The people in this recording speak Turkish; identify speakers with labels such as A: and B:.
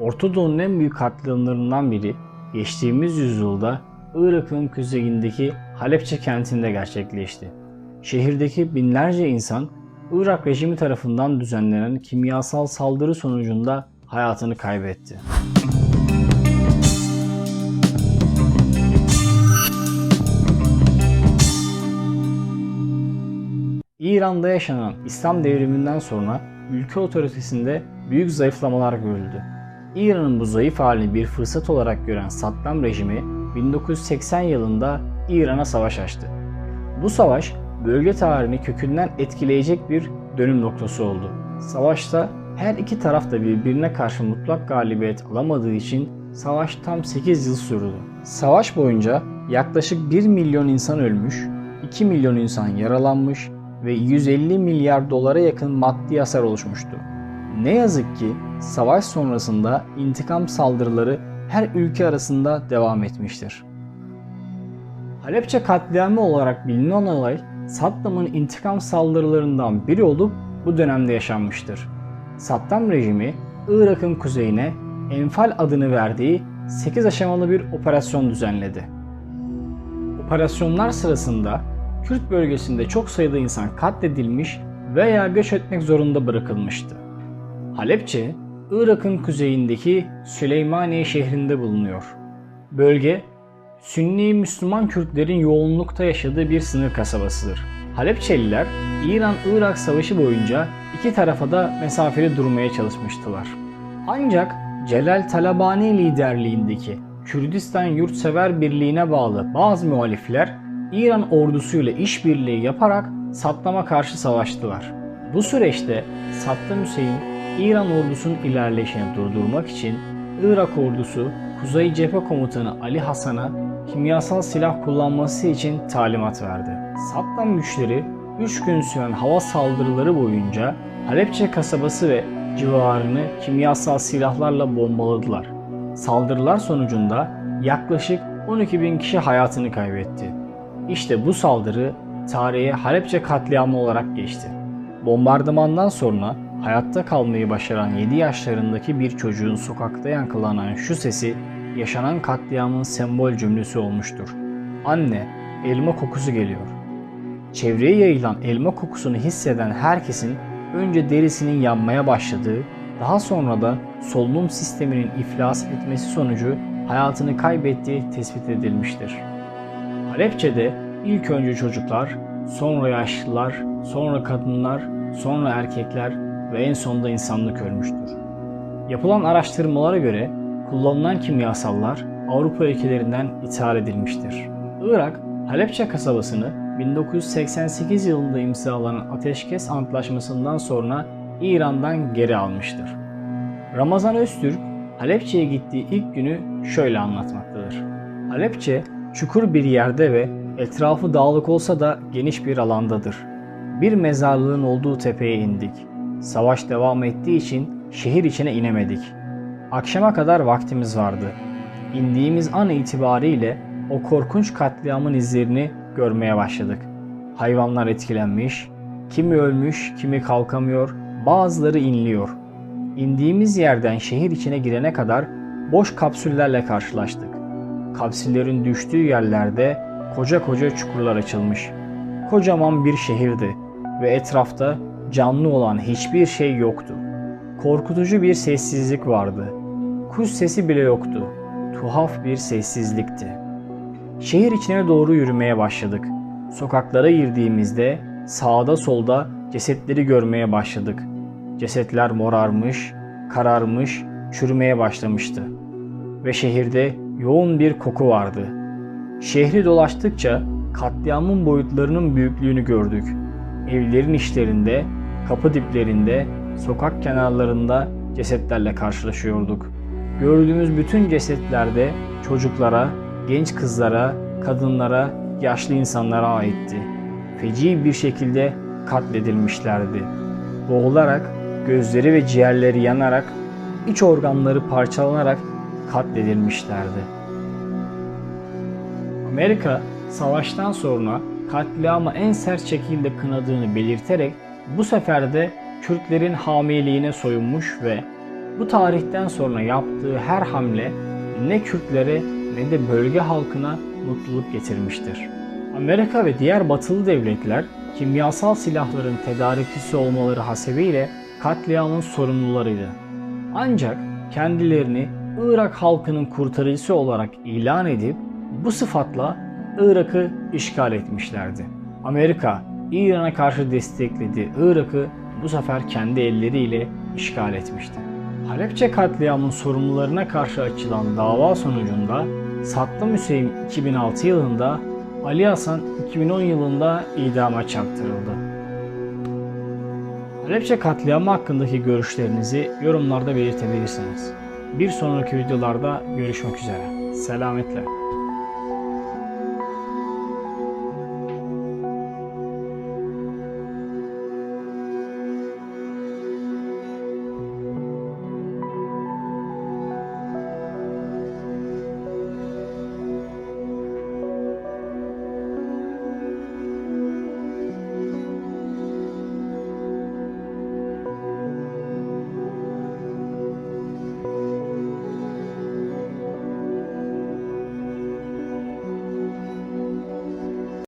A: Orta en büyük katliamlarından biri geçtiğimiz yüzyılda Irak'ın kuzeyindeki Halepçe kentinde gerçekleşti. Şehirdeki binlerce insan Irak rejimi tarafından düzenlenen kimyasal saldırı sonucunda hayatını kaybetti. İran'da yaşanan İslam devriminden sonra ülke otoritesinde büyük zayıflamalar görüldü. İran'ın bu zayıf halini bir fırsat olarak gören Saddam rejimi 1980 yılında İran'a savaş açtı. Bu savaş bölge tarihini kökünden etkileyecek bir dönüm noktası oldu. Savaşta her iki taraf da birbirine karşı mutlak galibiyet alamadığı için savaş tam 8 yıl sürdü. Savaş boyunca yaklaşık 1 milyon insan ölmüş, 2 milyon insan yaralanmış ve 150 milyar dolara yakın maddi hasar oluşmuştu. Ne yazık ki savaş sonrasında intikam saldırıları her ülke arasında devam etmiştir. Halepçe katliamı olarak bilinen olay Saddam'ın intikam saldırılarından biri olup bu dönemde yaşanmıştır. Saddam rejimi Irak'ın kuzeyine Enfal adını verdiği 8 aşamalı bir operasyon düzenledi. Operasyonlar sırasında Kürt bölgesinde çok sayıda insan katledilmiş veya göç etmek zorunda bırakılmıştı. Halepçe, Irak'ın kuzeyindeki Süleymaniye şehrinde bulunuyor. Bölge, Sünni Müslüman Kürtlerin yoğunlukta yaşadığı bir sınır kasabasıdır. Halepçeliler, İran-Irak savaşı boyunca iki tarafa da mesafeli durmaya çalışmıştılar. Ancak Celal Talabani liderliğindeki Kürdistan Yurtsever Birliği'ne bağlı bazı muhalifler İran ordusuyla işbirliği yaparak Saddam'a karşı savaştılar. Bu süreçte Saddam Hüseyin İran ordusunun ilerleyişini durdurmak için Irak ordusu Kuzey Cephe Komutanı Ali Hasan'a kimyasal silah kullanması için talimat verdi. Saddam güçleri 3 gün süren hava saldırıları boyunca Halepçe kasabası ve civarını kimyasal silahlarla bombaladılar. Saldırılar sonucunda yaklaşık 12 bin kişi hayatını kaybetti. İşte bu saldırı tarihe Halepçe katliamı olarak geçti. Bombardımandan sonra hayatta kalmayı başaran 7 yaşlarındaki bir çocuğun sokakta yankılanan şu sesi yaşanan katliamın sembol cümlesi olmuştur. Anne, elma kokusu geliyor. Çevreye yayılan elma kokusunu hisseden herkesin önce derisinin yanmaya başladığı, daha sonra da solunum sisteminin iflas etmesi sonucu hayatını kaybettiği tespit edilmiştir. Halepçe'de ilk önce çocuklar, sonra yaşlılar, sonra kadınlar, sonra erkekler ve en sonunda insanlık ölmüştür. Yapılan araştırmalara göre kullanılan kimyasallar Avrupa ülkelerinden ithal edilmiştir. Irak, Halepçe kasabasını 1988 yılında imzalanan Ateşkes Antlaşması'ndan sonra İran'dan geri almıştır. Ramazan Öztürk, Halepçe'ye gittiği ilk günü şöyle anlatmaktadır. Halepçe, çukur bir yerde ve etrafı dağlık olsa da geniş bir alandadır. Bir mezarlığın olduğu tepeye indik. Savaş devam ettiği için şehir içine inemedik. Akşama kadar vaktimiz vardı. İndiğimiz an itibariyle o korkunç katliamın izlerini görmeye başladık. Hayvanlar etkilenmiş, kimi ölmüş, kimi kalkamıyor, bazıları inliyor. İndiğimiz yerden şehir içine girene kadar boş kapsüllerle karşılaştık. Kapsüllerin düştüğü yerlerde koca koca çukurlar açılmış. Kocaman bir şehirdi ve etrafta canlı olan hiçbir şey yoktu. Korkutucu bir sessizlik vardı. Kuş sesi bile yoktu. Tuhaf bir sessizlikti. Şehir içine doğru yürümeye başladık. Sokaklara girdiğimizde sağda solda cesetleri görmeye başladık. Cesetler morarmış, kararmış, çürümeye başlamıştı. Ve şehirde yoğun bir koku vardı. Şehri dolaştıkça katliamın boyutlarının büyüklüğünü gördük. Evlerin işlerinde, kapı diplerinde, sokak kenarlarında cesetlerle karşılaşıyorduk. Gördüğümüz bütün cesetlerde çocuklara, genç kızlara, kadınlara, yaşlı insanlara aitti. Feci bir şekilde katledilmişlerdi. Boğularak, gözleri ve ciğerleri yanarak, iç organları parçalanarak katledilmişlerdi. Amerika savaştan sonra katliamı en sert şekilde kınadığını belirterek bu sefer de Kürtlerin hamiliğine soyunmuş ve Bu tarihten sonra yaptığı her hamle ne Kürtlere ne de bölge halkına mutluluk getirmiştir. Amerika ve diğer batılı devletler kimyasal silahların tedarikçisi olmaları hasebiyle katliamın sorumlularıydı. Ancak kendilerini Irak halkının kurtarıcısı olarak ilan edip bu sıfatla Irak'ı işgal etmişlerdi. Amerika İran'a karşı desteklediği Irak'ı bu sefer kendi elleriyle işgal etmişti. Halepçe katliamın sorumlularına karşı açılan dava sonucunda Saddam Hüseyin 2006 yılında, Ali Hasan 2010 yılında idama çarptırıldı. Halepçe katliamı hakkındaki görüşlerinizi yorumlarda belirtebilirsiniz. Bir sonraki videolarda görüşmek üzere. Selametle.